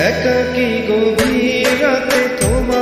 একাকি গভীর রাতে তোমার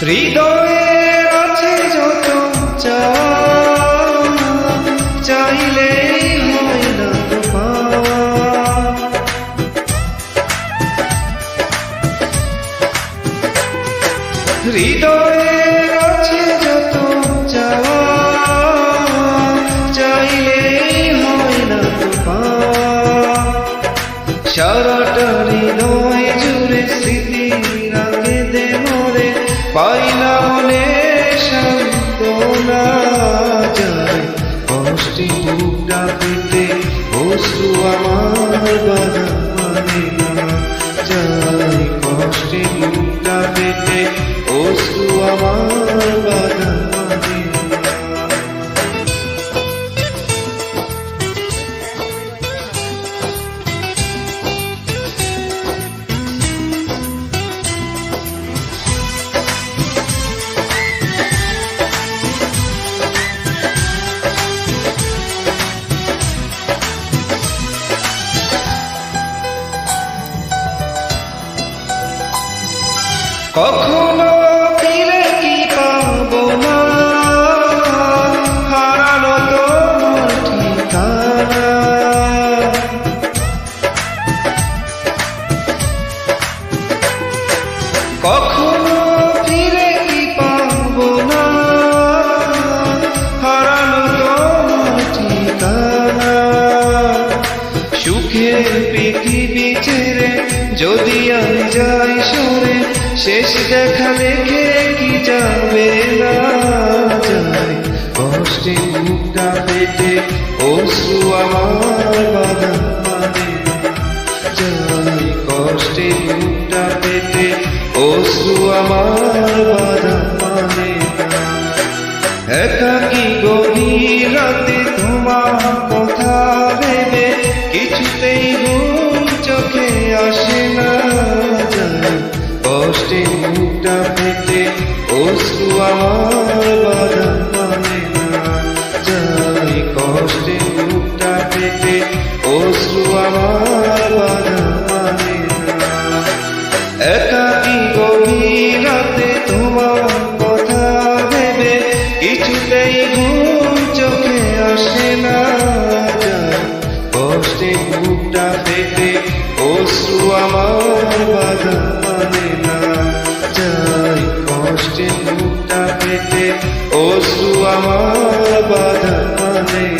হৃদয়ের আছে যত চাইলে চাইলেই আমার বাধা মানে কখনো ফিরে কি পাবো না? কখনো ফিরে কি পাবো না? হারানো তোমার যদি আমি যাই সরে শেষ দেখা দেখে কি যাবে না কষ্টে মুখটা পেটে অশ্রু আমার বাধা কষ্টে মুখটা পেটে অশ্রু আমার বাধা মানে কষ্টে মুখটা পেতে অশ্রু আমার বাধা মানে না যাই কষ্টে মুখটা পেতে অশ্রু আমার বাধা মানে না একাকি গভীর রাতে তোমার কথা ভেবে, কিছুতেই ঘুম চোখে আসে না কষ্টে বুকটা পেতে অশ্রু আমার বাধা মানে না কষ্টে বুকটা পেতে অসু আমার বাধা মানে